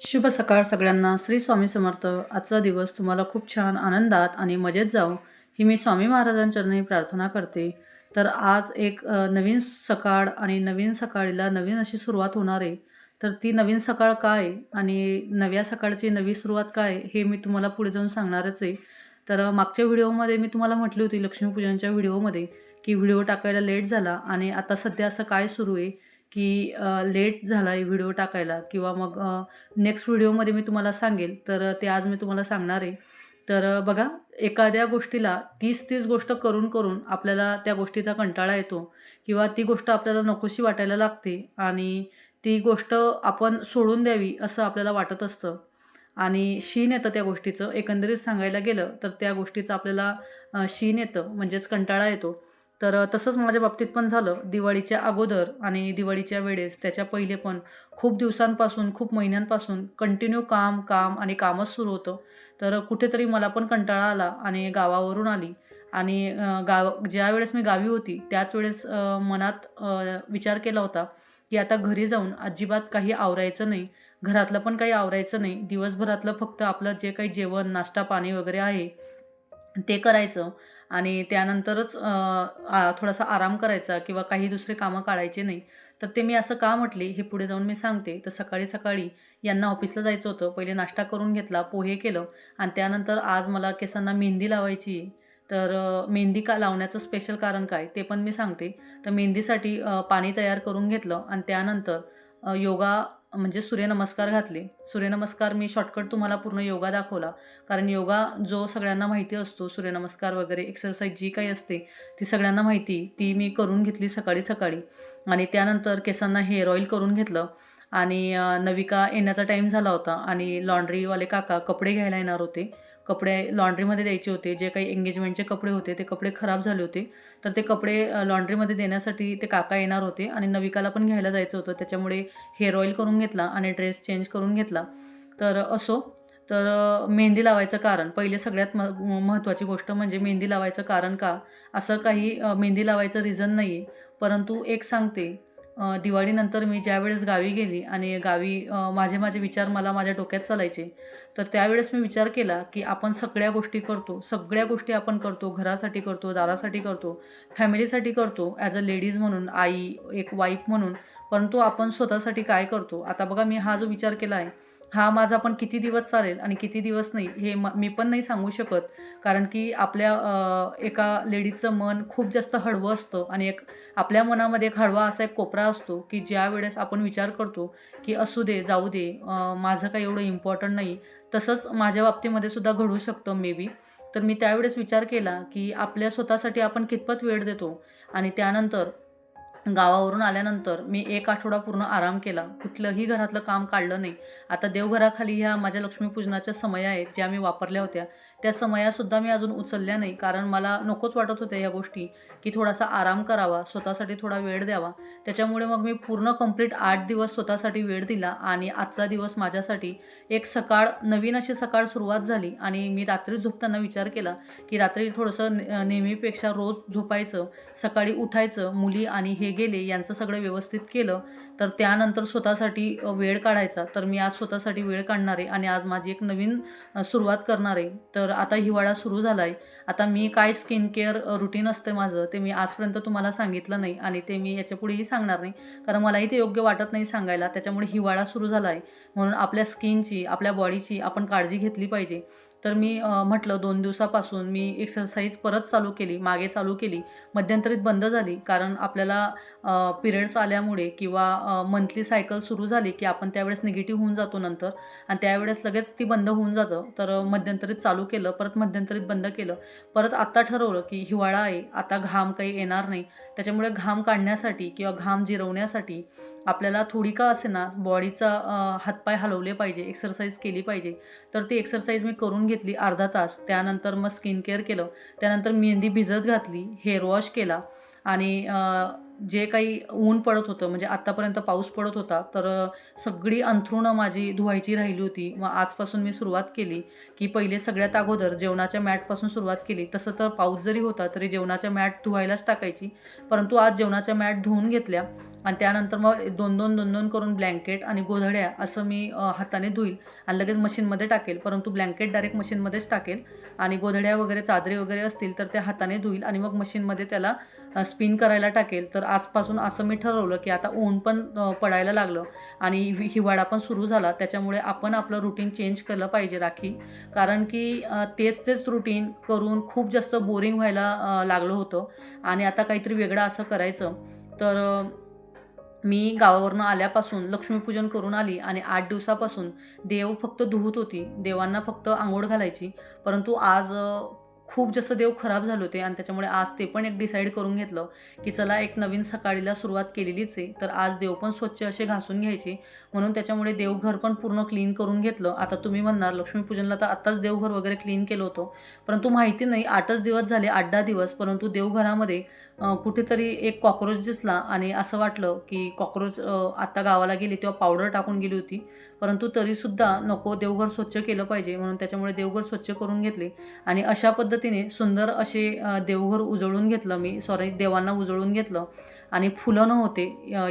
शुभ सकाळ सगळ्यांना. श्री स्वामी समर्थ. आजचा दिवस तुम्हाला खूप छान आनंदात आणि मजेत जाऊ ही मी स्वामी महाराजांचरणी प्रार्थना करते. तर आज एक नवीन सकाळ आणि नवीन सकाळीला नवीन अशी सुरुवात होणार आहे. तर ती नवीन सकाळ काय आणि नव्या सकाळची नवी सुरुवात काय हे मी तुम्हाला पुढे जाऊन सांगणारच आहे. तर मागच्या व्हिडिओमध्ये मी तुम्हाला म्हटली होती लक्ष्मीपूजनच्या व्हिडिओमध्ये की व्हिडिओ टाकायला लेट झाला आणि आता सध्या असं काय सुरू आहे? की लेट झाला आहे व्हिडिओ टाकायला किंवा मग नेक्स्ट व्हिडिओमध्ये मी तुम्हाला सांगेल. तर ते आज मी तुम्हाला सांगणार आहे. तर बघा एखाद्या गोष्टीला तीस तीस गोष्ट करून करून आपल्याला त्या गोष्टीचा कंटाळा येतो किंवा ती गोष्ट आपल्याला नकोशी वाटायला लागते आणि ती गोष्ट आपण सोडून द्यावी असं आपल्याला वाटत असतं. आणि शीन येतं त्या गोष्टीचं. एकंदरीत सांगायला गेलं तर त्या गोष्टीचं आपल्याला शीन येतं म्हणजेच कंटाळा येतो. तर तसंच माझ्या बाबतीत पण झालं. दिवाळीच्या अगोदर आणि दिवाळीच्या वेळेस त्याच्या पहिले पण खूप दिवसांपासून खूप महिन्यांपासून कंटिन्यू काम काम आणि कामच सुरू होतं. तर कुठेतरी मला पण कंटाळा आला आणि गावावरून आली. आणि गाव ज्या वेळेस मी गावी होती त्याच वेळेस मनात विचार केला होता की आता घरी जाऊन अजिबात काही आवरायचं नाही. घरातलं पण काही आवरायचं नाही. दिवसभरातलं फक्त आपलं जे काही जेवण नाश्ता पाणी वगैरे आहे ते करायचं. आणि त्यानंतरच थोडासा आराम करायचा किंवा काही दुसरे कामं काढायचे नाही तर ते मी असं का म्हटले हे पुढे जाऊन मी सांगते. तर सकाळी सकाळी यांना ऑफिसला जायचं होतं. पहिले नाश्ता करून घेतला पोहे केलं आणि त्यानंतर आज मला केसांना मेहंदी लावायची. आहे तर मेहंदी का लावण्याचं स्पेशल कारण काय ते पण मी सांगते. तर मेहंदीसाठी पाणी तयार करून घेतलं आणि त्यानंतर योगा म्हणजे सूर्यनमस्कार घातले. सूर्यनमस्कार मी शॉर्टकट तुम्हाला पूर्ण योगा दाखवला. कारण योगा जो सगळ्यांना माहिती असतो सूर्यनमस्कार वगैरे एक्सरसाइज जी काही असते ती सगळ्यांना माहिती ती मी करून घेतली सकाळी सकाळी. आणि त्यानंतर केसांना हेअर ऑइल करून घेतलं. आणि नविका येण्याचा टाईम झाला होता. आणि लॉन्ड्रीवाले काका कपडे घ्यायला येणार होते. कपडे लॉन्ड्रीमध्ये द्यायचे होते जे काही एंगेजमेंटचे कपडे होते ते कपडे खराब झाले होते. तर ते कपडे लॉन्ड्रीमध्ये देण्यासाठी ते काका येणार होते आणि नविकाला पण घ्यायला जायचं होतं. त्याच्यामुळे हेअर ऑईल करून घेतला आणि ड्रेस चेंज करून घेतला. तर असो तर मेहंदी लावायचं कारण पहिले सगळ्यात म महत्त्वाची गोष्ट म्हणजे मेहंदी लावायचं कारण का? असं काही मेहंदी लावायचं रिझन नाही आहे परंतु एक सांगते दिवाळीनंतर मी ज्यावेळेस गावी गेली आणि गावी माझे माझे विचार मला माझ्या डोक्यात चालायचे तर त्यावेळेस मी विचार केला की आपण सगळ्या गोष्टी करतो सगळ्या गोष्टी आपण करतो घरासाठी करतो दारासाठी करतो फॅमिलीसाठी करतो ॲज अ लेडीज म्हणून आई एक वाईफ म्हणून परंतु आपण स्वतःसाठी काय करतो? आता बघा मी हा जो विचार केला आहे हा माझा पण किती दिवस चालेल आणि किती दिवस नाही हे म मी पण नाही सांगू शकत. कारण की आपल्या एका लेडीजचं मन खूप जास्त हळवं असतं आणि एक आपल्या मनामध्ये एक हळवा असा एक कोपरा असतो की ज्या वेळेस आपण विचार करतो की असू दे जाऊ दे माझं काही एवढं इम्पॉर्टंट नाही तसंच माझ्या बाबतीमध्ये सुद्धा घडू शकतं मे बी तर मी त्यावेळेस विचार केला की आपल्या स्वतःसाठी आपण कितपत वेळ देतो आणि त्यानंतर गावावरून आल्यानंतर मी एक आठवडा पूर्ण आराम केला. कुठलंही घरातलं काम काढलं नाही. आता देवघराखाली ह्या माझ्या लक्ष्मीपूजनाच्या समया आहेत ज्या मी वापरल्या होत्या. त्या समयासुद्धा मी अजून उचलल्या नाही. कारण मला नकोच वाटत होत्या ह्या गोष्टी की थोडासा आराम करावा स्वतःसाठी थोडा वेळ द्यावा. त्याच्यामुळे मग मी पूर्ण कंप्लीट आठ दिवस स्वतःसाठी वेळ दिला आणि आजचा दिवस माझ्यासाठी एक सकाळ नवीन अशी सकाळ सुरुवात झाली आणि मी रात्री झोपताना विचार केला की रात्री थोडंसं ने- नेहमीपेक्षा रोज झोपायचं सकाळी उठायचं मुली आणि हे गेले यांचं सगळं व्यवस्थित केलं तर त्यानंतर स्वतःसाठी वेळ काढायचा. तर मी आज स्वतःसाठी वेळ काढणार आहे आणि आज माझी एक नवीन सुरुवात करणार आहे. तर तर आता हिवाळा सुरू झाला आहे आता मी काय स्किन केअर रुटीन असतं माझं ते मी आजपर्यंत तुम्हाला सांगितलं नाही आणि ते मी याच्यापुढेही सांगणार नाही. कारण मलाही ते योग्य वाटत नाही सांगायला. त्याच्यामुळे हिवाळा सुरू झाला आहे म्हणून आपल्या स्किनची आपल्या बॉडीची आपण काळजी घेतली पाहिजे. तर मी म्हटलं दोन दिवसापासून मी एक्सरसाइज परत चालू केली मागे चालू केली. मध्यंतरीत बंद झाली कारण आपल्याला पिरियड्स आल्यामुळे किंवा मंथली सायकल सुरू झाली की आपण त्यावेळेस निगेटिव्ह होऊन जातो नंतर आणि त्यावेळेस लगेच ती बंद होऊन जातं. तर मध्यंतरीत चालू केलं परत मध्यंतरीत बंद केलं. परत आत्ता ठरवलं की हिवाळा आहे आता घाम काही येणार नाही. त्याच्यामुळे घाम काढण्यासाठी किंवा घाम जिरवण्यासाठी आपल्याला थोडी का असे ना बॉडीचा हातपाय हलवले पाहिजे एक्सरसाइज केली पाहिजे. तर ती एक्सरसाइज मी करून घेतली अर्धा तास. त्यानंतर मग स्किन केअर केलं. त्यानंतर मेहंदी भिजत घातली हेअर वॉश केला आणि जे काही ऊन पडत होतं म्हणजे आत्तापर्यंत पाऊस पडत होता तर सगळी अंथरुणं माझी धुवायची राहिली होती. मग आजपासून मी सुरुवात केली की पहिले सगळ्यात अगोदर जेवणाच्या मॅटपासून सुरुवात केली. तसं तर पाऊस जरी होता तरी जेवणाच्या मॅट धुवायलाच टाकायची. परंतु आज जेवणाच्या मॅट धुवून घेतल्या आणि त्यानंतर मग दोन दोन दोन दोन करून ब्लँकेट आणि गोधड्या असं मी हाताने धुईल आणि लगेच मशीनमध्ये टाकेल. परंतु ब्लँकेट डायरेक्ट मशीनमध्येच टाकेल आणि गोधड्या वगैरे चादरी वगैरे असतील तर त्या हाताने धुईल आणि मग मशीनमध्ये त्याला स्पिन करायला टाकेल. तर आजपासून असं मी ठरवलं की आता ऊन पण पडायला लागलं आणि हिवाळा पण सुरू झाला. त्याच्यामुळे आपण आपलं रुटीन चेंज केलं पाहिजे राखी. कारण की तेच तेच रुटीन करून खूप जास्त बोरिंग व्हायला लागलं होतं. आणि आता काहीतरी वेगळं असं करायचं. तर मी गावावरनं आल्यापासून लक्ष्मीपूजन करून आली आणि आठ दिवसापासून देव फक्त धुवत होती. देवांना फक्त आंघोळ घालायची. परंतु आज खूप जास्त देव खराब झाले होते आणि त्याच्यामुळे आज ते पण एक डिसाईड करून घेतलं की चला एक नवीन सकाळीला सुरुवात केलेलीच आहे. तर आज देव पण स्वच्छ असे घासून घ्यायचे. म्हणून त्याच्यामुळे देवघर पण पूर्ण क्लीन करून घेतलं. आता तुम्ही म्हणणार लक्ष्मीपूजनला तर आत्ताच देवघर वगैरे क्लीन केलं होतं. परंतु माहिती नाही आठच दिवस झाले आठ दहा दिवस. परंतु देवघरामध्ये कुठेतरी एक कॉक्रोच दिसला आणि असं वाटलं की कॉक्रोच आत्ता गावाला गेली तेव्हा पावडर टाकून गेली होती. परंतु तरीसुद्धा नको देवघर स्वच्छ केलं पाहिजे म्हणून त्याच्यामुळे देवघर स्वच्छ करून घेतले. आणि अशा पद्धतीने सुंदर असे देवघर उजळून घेतलं मी. सॉरी देवांना उजळून घेतलं. आणि फुलं नव्हते.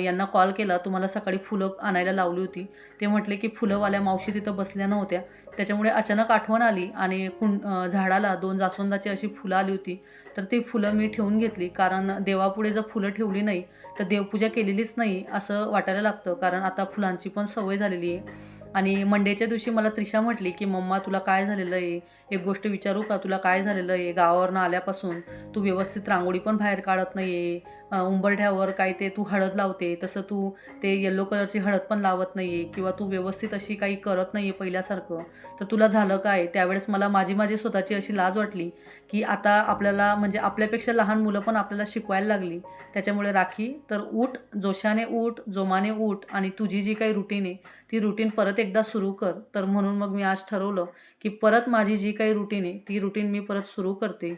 यांना कॉल केला तुम्हाला सकाळी फुलं आणायला लावली होती. ते म्हटले की फुलंवाल्या मावशी तिथं बसल्या नव्हत्या. त्याच्यामुळे अचानक आठवण आली आणि कुंड झाडाला दोन जास्वंदाची अशी फुलं आली होती. तर ती फुलं मी ठेवून घेतली कारण देवापुढे जर फुलं ठेवली नाही तर देवपूजा केलेलीच नाही असं वाटायला लागतं. कारण आता फुलांची पण सवय झालेली आहे. आणि मंडेच्या दिवशी मला त्रिशा म्हटली की मम्मा तुला काय झालेलं आहे? एक गोष्ट विचारू का? तुला काय झालेलं आहे? गावावरनं आल्यापासून तू व्यवस्थित रांगोळी पण बाहेर काढत नाही आहे उंबरठ्यावर काय ते तू हळद लावते तसं तू ते येल्लो कलरची हळद पण लावत नाही आहे किंवा तू व्यवस्थित अशी काही करत नाही आहे पहिल्यासारखं. तर तुला झालं काय? त्यावेळेस मला माझी माझी स्वतःची अशी लाज वाटली की आता आपल्याला म्हणजे आपल्यापेक्षा लहान मुलं पण आपल्याला शिकवायला लागली. त्याच्यामुळे राखी तर उठ जोशाने उठ जोमाने उठ आणि तुझी जी काही रुटीन आहे ती रुटीन परत एकदा सुरू कर. तर म्हणून मग मी आज ठरवलं की परत माझी जी काही रुटीन आहे ती रुटीन मी परत सुरू करते.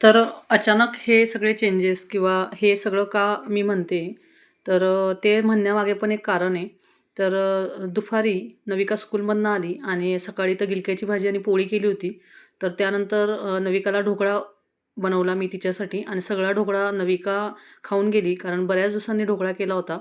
तर अचानक हे सगळे चेंजेस किंवा हे सगळं का मी म्हणते तर ते म्हणण्यामागे पण एक कारण आहे. तर दुपारी नविका स्कूलमधनं आली आणि सकाळी तर गिलक्याची भाजी आणि पोळी केली होती. तर त्यानंतर नविकाला ढोकळा बनवला मी तिच्यासाठी आणि सगळा ढोकळा नविका खाऊन गेली कारण बऱ्याच दिवसांनी ढोकळा केला होता.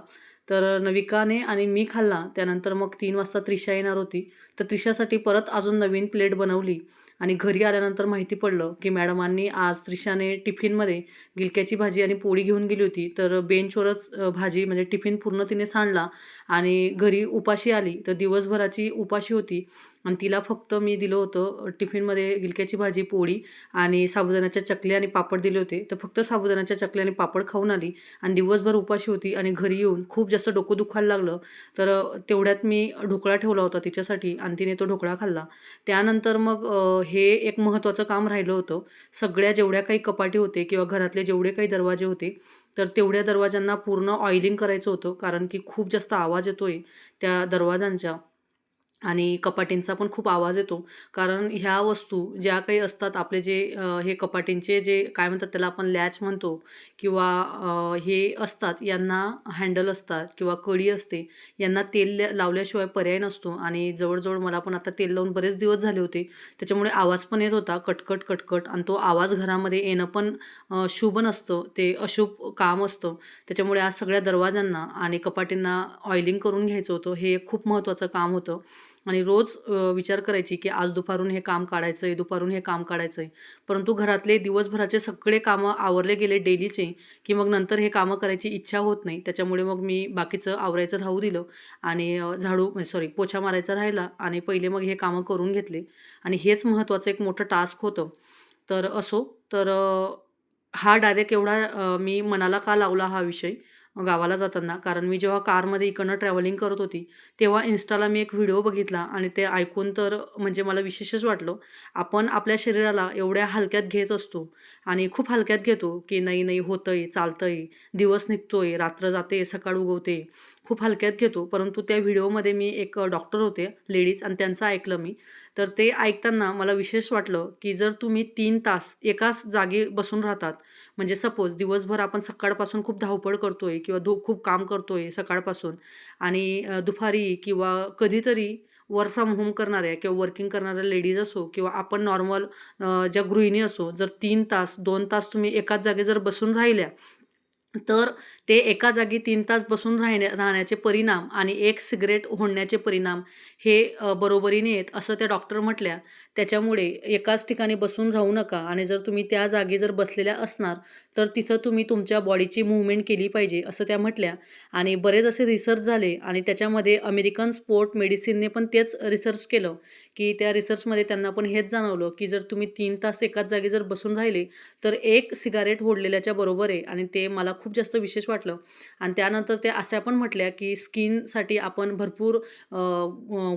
तर नविकाने आणि मी खाल्ला. त्यानंतर मग तीन वाजता त्रिशा येणार होती. तर त्रिशासाठी परत अजून नवीन प्लेट बनवली. आणि घरी आल्यानंतर माहिती पडलं की मॅडमांनी आज त्रिशाने टिफिनमध्ये गिलक्याची भाजी आणि पोळी घेऊन गेली होती. तर बेंचवरच भाजी म्हणजे टिफिन पूर्ण तिने सांडला आणि घरी उपाशी आली. तर दिवसभराची उपाशी होती आणि तिला फक्त मी दिलं होतं टिफिनमध्ये गिलक्याची भाजी पोळी आणि साबुदाण्याच्या चकल्या आणि पापड दिले होते. तर फक्त साबुदाण्याच्या चकल्या आणि पापड खाऊन आली आणि दिवसभर उपाशी होती आणि घरी येऊन खूप जास्त डोकं दुखायला लागलं. तर तेवढ्यात मी ढोकळा ठेवला होता तिच्यासाठी आणि तिने तो ढोकळा खाल्ला. त्यानंतर मग हे एक महत्त्वाचं काम राहिलं होतं. सगळ्या जेवढ्या काही कपाटी होते किंवा घरातले जेवढे काही दरवाजे होते तर तेवढ्या दरवाजांना पूर्ण ऑइलिंग करायचं होतं कारण की खूप जास्त आवाज येतो आहे त्या दरवाजांच्या. आणि कपाटींचा पण खूप आवाज येतो. कारण ह्या वस्तू ज्या काही असतात आपले जे हे कपाटींचे जे काय म्हणतात त्याला आपण लॅच म्हणतो किंवा हे असतात यांना हँडल असतात किंवा कळी असते यांना तेल लावल्याशिवाय पर्याय नसतो. आणि जवळजवळ मला पण आता तेल लावून बरेच दिवस झाले होते. त्याच्यामुळे आवाज पण येत होता कटकट कटकट. आणि तो आवाज घरामध्ये येणं पण शुभ नसतं. ते अशुभ काम असतं. त्याच्यामुळे आज सगळ्या दरवाजांना आणि कपाटींना ऑइलिंग करून घ्यायचं होतं. हे एक खूप महत्त्वाचं काम होतं. आणि रोज विचार करायची की आज दुपारून हे काम काढायचं आहे दुपारून हे काम काढायचं आहे परंतु घरातले दिवसभराचे सगळे कामं आवरले गेले डेलीचे की मग नंतर हे कामं करायची इच्छा होत नाही. त्याच्यामुळे मग मी बाकीचं आवरायचं राहू दिलं आणि झाडू म्हणजे सॉरी पोछा मारायचा राहिला आणि पहिले मग हे कामं करून घेतले. आणि हेच महत्त्वाचं एक मोठं टास्क होतं. तर असो तर हा डायरेक्ट एवढा मी मनाला का लावला हा विषय? गावाला जाताना कारण मी जेव्हा कारमध्ये इकडनं ट्रॅव्हलिंग करत होती तेव्हा इन्स्टाला मी एक व्हिडिओ बघितला आणि ते ऐकून तर म्हणजे मला विशेषच वाटलं आपण आपल्या शरीराला एवढ्या हलक्यात घेत असतो आणि खूप हलक्यात घेतो की नाही नाही होतंय चालतंय दिवस निघतोय रात्र जाते सकाळ उगवते खूप हलक्यात घेतो. परंतु त्या व्हिडिओमध्ये मी एक डॉक्टर होते लेडीज आणि त्यांचं ऐकलं मी. तर ते ऐकताना मला विशेष वाटलं की जर तुम्ही तीन तास एकाच जागी बसून राहतात म्हणजे सपोज दिवसभर आपण सकाळपासून खूप धावपळ करतो आहे किंवा धू खूप काम करतो आहे सकाळपासून आणि दुपारी किंवा कधीतरी वर्क फ्रॉम होम करणाऱ्या किंवा वर्किंग करणाऱ्या लेडीज असो किंवा आपण नॉर्मल ज्या गृहिणी असो जर तीन तास दोन तास तुम्ही एकाच जागी जर बसून राहिल्या तर ते एका जागी तीन तास बसून राहण्या राहण्याचे परिणाम आणि एक सिगरेट ओढण्याचे परिणाम हे बरोबरीने आहेत असं त्या डॉक्टर म्हटल्या. त्याच्यामुळे एकाच ठिकाणी बसून राहू नका आणि जर तुम्ही त्या जागी जर बसलेल्या असणार तर तिथं तुम्ही तुमच्या बॉडीची मुवमेंट केली पाहिजे असं त्या म्हटल्या. आणि बरेच असे रिसर्च झाले आणि त्याच्यामध्ये अमेरिकन स्पोर्ट मेडिसिनने पण तेच रिसर्च केलं की त्या रिसर्चमध्ये त्यांना पण हेच जाणवलं की जर तुम्ही तीन तास एकाच जागी जर बसून राहिले तर एक सिगारेट ओढलेल्याच्या बरोबर आहे आणि ते मला खूप जास्त विशेष वाटलं. आणि त्यानंतर त्या अशा पण म्हटल्या की स्किनसाठी आपण भरपूर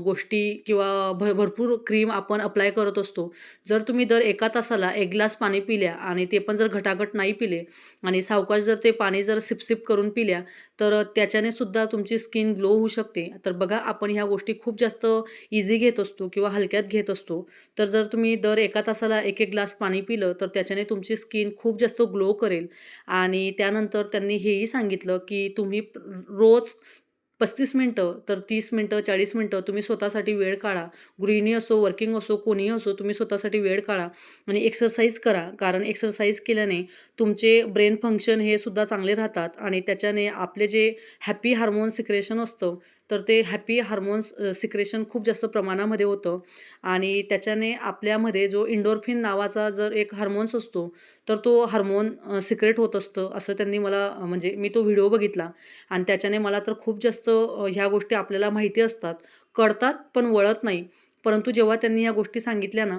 गोष्टी किंवा भ भरपूर क्रीम आपण अप्लाय करत असतो. जर तुम्ही दर एका तासाला एक ग्लास पाणी पिल्या आणि ते पण जर घटाघट नाही पिले आणि सावकाश जर ते पाणी जर सिपसिप करून पिल्या तर त्याच्याने सुद्धा तुमची स्किन ग्लो होऊ शकते. तर बघा आपण ह्या गोष्टी खूप जास्त इझी घेत असतो किंवा हलक्यात घेत असतो. तर जर तुम्ही दर एका तासाला एक एक ग्लास पाणी पिलं तर त्याच्याने तुमची स्किन खूप जास्त ग्लो करेल. आणि त्यानंतर त्यांनी हेही सांगितलं की तुम्ही रोज पस्तीस मिनटं तर तीस मिनटं चाळीस मिनटं तुम्ही स्वतःसाठी वेळ काढा. गृहिणी असो वर्किंग असो कोणीही असो तुम्ही स्वतःसाठी वेळ काढा आणि एक्सरसाइज करा. कारण एक्सरसाइज केल्याने तुमचे ब्रेन फंक्शन हे सुद्धा चांगले राहतात आणि त्याच्याने आपले जे हॅपी हार्मोन सिक्रेशन असतं तर ते हॅपी हार्मोन्स सिक्रेशन खूप जास्त प्रमाणामध्ये होतं. आणि त्याच्याने आपल्यामध्ये जो इंडोरफिन नावाचा जर एक हार्मोन्स असतो तर तो हार्मोन सिक्रेट होत असतं असं त्यांनी मला म्हणजे मी तो व्हिडिओ बघितला. आणि त्याच्याने मला तर खूप जास्त ह्या गोष्टी आपल्याला माहिती असतात. कळतात पण वळत नाही. परंतु जेव्हा त्यांनी या गोष्टी सांगितल्या ना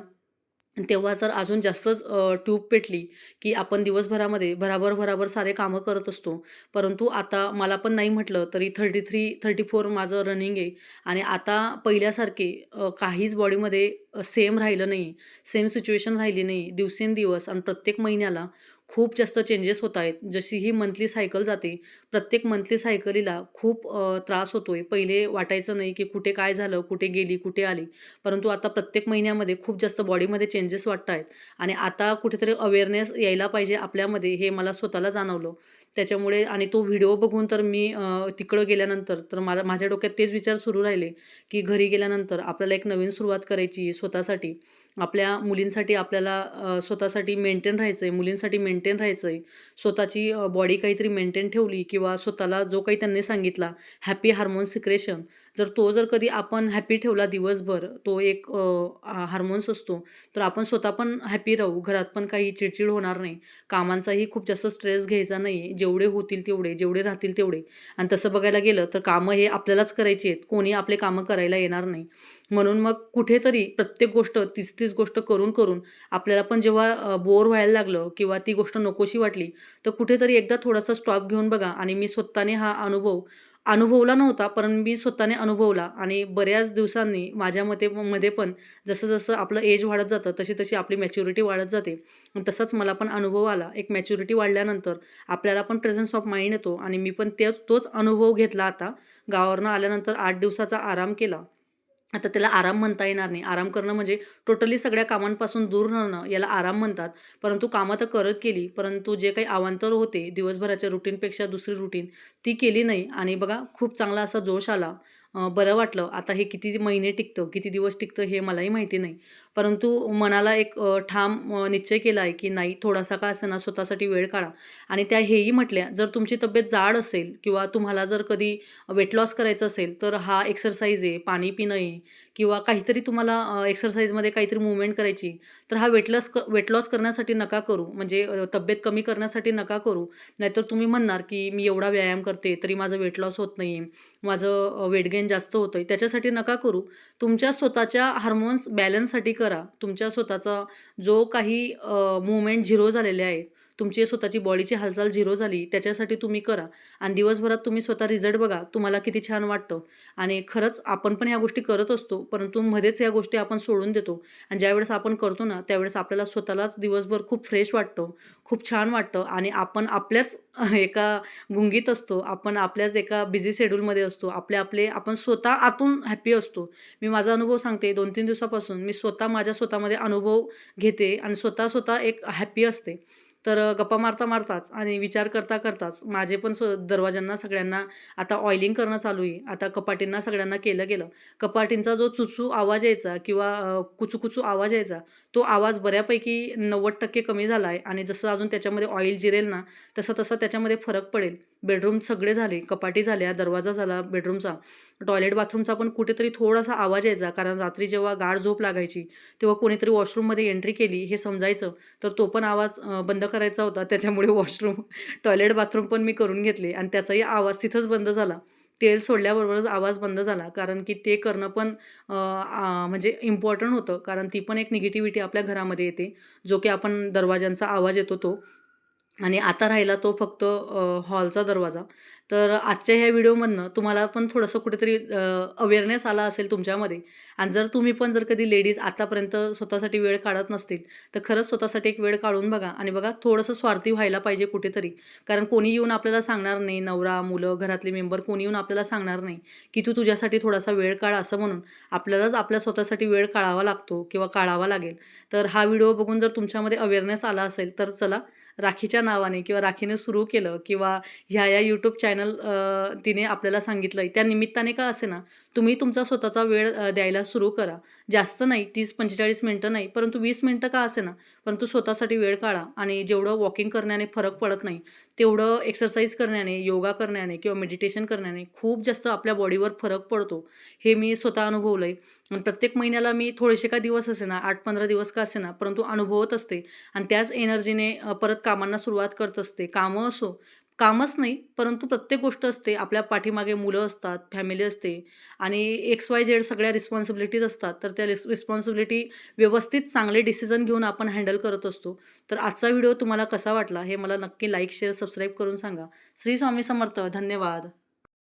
तेव्हा तर अजून जास्तच ट्यूब पेटली की आपण दिवसभरामध्ये भराभर भराभर सारे कामं करत असतो. परंतु आता मला पण नाही म्हटलं तरी थर्टी थ्री थर्टी फोर माझं रनिंग आहे आणि आता पहिल्यासारखे काहीच बॉडीमध्ये सेम राहिलं नाही. सेम सिच्युएशन राहिली नाही. दिवसेंदिवस आणि प्रत्येक महिन्याला खूप जास्त चेंजेस होत आहेत. जशी ही मंथली सायकल जाते प्रत्येक मंथली सायकलीला खूप त्रास होतो आहे पहिले वाटायचं नाही की कुठे काय झालं कुठे गेली कुठे आली. परंतु आता प्रत्येक महिन्यामध्ये खूप जास्त बॉडीमध्ये चेंजेस वाटत आहेत आणि आता कुठेतरी अवेअरनेस यायला पाहिजे आपल्यामध्ये हे मला स्वतःला जाणवलं. त्याच्यामुळे आणि तो व्हिडिओ बघून तर मी तिकडं गेल्यानंतर तर मला माझ्या डोक्यात तेच विचार सुरू राहिले की घरी गेल्यानंतर आपल्याला एक नवीन सुरुवात करायची स्वतःसाठी. आपल्या मुलींसाठी आपल्याला स्वतःसाठी मेंटेन राहायचं आहे मुलींसाठी मेंटेन राहायचं आहे स्वतःची बॉडी काहीतरी मेंटेन ठेवली किंवा स्वतःला जो काही त्यांनी सांगितला हॅपी हार्मोन सिक्रेशन जर तो जर कधी आपण हॅपी ठेवला दिवसभर तो एक हार्मोन्स असतो तर आपण स्वतः पण हॅपी राहू घरात पण काही चिडचिड होणार नाही. कामांचाही खूप जास्त स्ट्रेस घ्यायचा नाही जेवढे होतील तेवढे जेवढे राहतील तेवढे. आणि तसं बघायला गेलं तर कामं हे आपल्यालाच करायची आहेत कोणी आपले कामं करायला येणार नाही. म्हणून मग कुठेतरी प्रत्येक गोष्ट तीच तीच गोष्ट करून करून आपल्याला पण जेव्हा बोर व्हायला लागलं किंवा ती गोष्ट नकोशी वाटली तर कुठेतरी एकदा थोडासा स्टॉप घेऊन बघा आणि मी स्वतःने हा अनुभव अनुभवला नव्हता पण मी स्वतःने अनुभवला आणि बऱ्याच दिवसांनी माझ्या मते मध्ये पण जसं जसं आपलं एज वाढत जातं तशी तशी आपली मॅच्युरिटी वाढत जाते. तसाच मला पण अनुभव आला. एक मॅच्युरिटी वाढल्यानंतर आपल्याला पण प्रेझन्स ऑफ माइंड येतो आणि मी पण त्या तोच अनुभव घेतला आता. गावावरनं आल्यानंतर आठ दिवसाचा आराम केला. आता त्याला आराम म्हणता येणार नाही. आराम करणं म्हणजे टोटली सगळ्या कामांपासून दूर राहणं याला आराम म्हणतात. परंतु कामं तर करत केली परंतु जे काही अवांतर होते दिवसभराच्या रुटीनपेक्षा दुसरी रुटीन ती केली नाही. आणि बघा खूप चांगला असा जोश आला. बरं वाटलं. आता हे किती महिने टिकतं किती दिवस टिकतं हे मलाही माहिती नाही. परंतु मनाला एक ठाम निश्चय केला आहे की नाही थोडासा का असेना स्वतःसाठी वेळ काढा. आणि त्या हेही म्हटल्या जर तुमची तब्येत जाड असेल किंवा तुम्हाला जर कधी वेट लॉस करायचं असेल तर हा एक्सरसाइज आहे पाणी पिणं आहे किंवा काहीतरी तुम्हाला एक्सरसाइजमध्ये काहीतरी मुवमेंट करायची तर हा वेट लॉस क वेट लॉस करण्यासाठी नका करू. म्हणजे तब्येत कमी करण्यासाठी नका करू. नाहीतर तुम्ही म्हणणार की मी एवढा व्यायाम करते तरी माझं वेट लॉस होत नाही आहे माझं वेट गेन जास्त होतं आहे त्याच्यासाठी नका करू. तुमच्या स्वतःच्या हार्मोन्स बॅलन्ससाठी करा. तुमच्या स्वतःचा जो काही मुवमेंट झिरो झालेले आहेत तुमची स्वतःची बॉडीची हालचाल झिरो झाली त्याच्यासाठी तुम्ही करा. आणि दिवसभरात तुम्ही स्वतः रिझल्ट बघा तुम्हाला किती छान वाटतं. आणि खरंच आपण पण या गोष्टी करत असतो परंतु मध्येच या गोष्टी आपण सोडून देतो. आणि ज्यावेळेस आपण करतो ना त्यावेळेस आपल्याला स्वतःलाच दिवसभर खूप फ्रेश वाटतं खूप छान वाटतं. आणि आपण आपल्याच एका गुंगीत असतो आपण आपल्याच एका बिझी शेड्यूलमध्ये असतो. आपले आपले आपण स्वतः आतून हॅप्पी असतो. मी माझा अनुभव सांगते दोन तीन दिवसापासून मी स्वतः माझ्या स्वतःमध्ये अनुभव घेते आणि स्वतः स्वतः एक हॅप्पी असते. तर गप्पा मारता मारताच आणि विचार करता करताच माझे पण स दरवाजांना सगळ्यांना आता ऑइलिंग करणं चालू आहे. आता कपाटींना सगळ्यांना केलं गेलं. कपाटींचा जो चुचू आवाज यायचा किंवा कुचूकुचू आवाज यायचा तो आवाज बऱ्यापैकी नव्वद टक्के कमी झाला आहे आणि जसं अजून त्याच्यामध्ये ऑइल जिरेल ना तसं तसं त्याच्यामध्ये फरक पडेल. बेडरूम सगळे झाले कपाटी झाल्या दरवाजा झाला बेडरूमचा टॉयलेट बाथरूमचा पण कुठेतरी थोडासा आवाज यायचा कारण रात्री जेव्हा गाढ झोप लागायची तेव्हा कोणीतरी वॉशरूममध्ये एंट्री केली हे समजायचं. तर तो पण आवाज बंद करायचा होता. त्याच्यामुळे वॉशरूम टॉयलेट बाथरूम पण मी करून घेतले आणि त्याचाही आवाज तिथंच बंद झाला. तेल सोडल्याबरोबरच आवाज बंद झाला. कारण की ते करणं पण म्हणजे इम्पॉर्टंट होतं. कारण ती पण एक निगेटिव्हिटी आपल्या घरामध्ये येते. जो की आपण दरवाजांचा आवाज येतो तो. आणि आता राहिला तो फक्त हॉलचा दरवाजा. तर आजच्या ह्या व्हिडिओमधनं तुम्हाला पण थोडंसं कुठेतरी अवेअरनेस आला असेल तुमच्यामध्ये. आणि जर तुम्ही पण जर कधी लेडीज आतापर्यंत स्वतःसाठी वेळ काढत नसतील तर खरंच स्वतःसाठी एक वेळ काढून बघा. आणि बघा थोडंसं स्वार्थी व्हायला पाहिजे कुठेतरी. कारण कोणी येऊन आपल्याला सांगणार नाही नवरा मुलं घरातले मेंबर कोणी येऊन आपल्याला सांगणार नाही की तू तुझ्यासाठी थोडासा वेळ काढ असं म्हणून. आपल्यालाच आपल्या स्वतःसाठी वेळ काढावा लागतो किंवा काढावा लागेल. तर हा व्हिडिओ बघून जर तुमच्यामध्ये अवेअरनेस आला असेल तर चला राखीच्या नावाने किंवा राखीने सुरू केलं किंवा ह्या या यूट्यूब चॅनल तिने आपल्याला सांगितलं त्या निमित्ताने का असे ना तुम्ही तुमचा स्वतःचा वेळ द्यायला सुरू करा. जास्त नाही तीस पंचेचाळीस मिनटं नाही परंतु वीस मिनटं का असे ना परंतु स्वतःसाठी वेळ काढा आणि जेवढं वॉकिंग करण्याने फरक पडत नाही तेवढं एक्सरसाइज करण्याने योगा करण्याने किंवा मेडिटेशन करण्याने खूप जास्त आपल्या बॉडीवर फरक पडतो. हे मी स्वतः अनुभवलं आहे प्रत्येक महिन्याला मी थोडेसे का दिवस असे ना आठ पंधरा दिवस का असे ना परंतु अनुभवत असते. आणि त्याच एनर्जीने परत कामांना सुरुवात करत असते. कामं असो कामच नाही परंतु प्रत्येक गोष्ट असते. आपल्या पाठीमागे मुलं असतात फॅमिली असते आणि एक्स वाय झेड सगळ्या रिस्पॉन्सिबिलिटीज असतात. तर त्या रिस रिस्पॉन्सिबिलिटी व्यवस्थित चांगले डिसिजन घेऊन आपण हँडल करत असतो. तर आजचा व्हिडिओ तुम्हाला कसा वाटला हे मला नक्की लाईक शेअर सबस्क्राईब करून सांगा. श्री स्वामी समर्थ. धन्यवाद.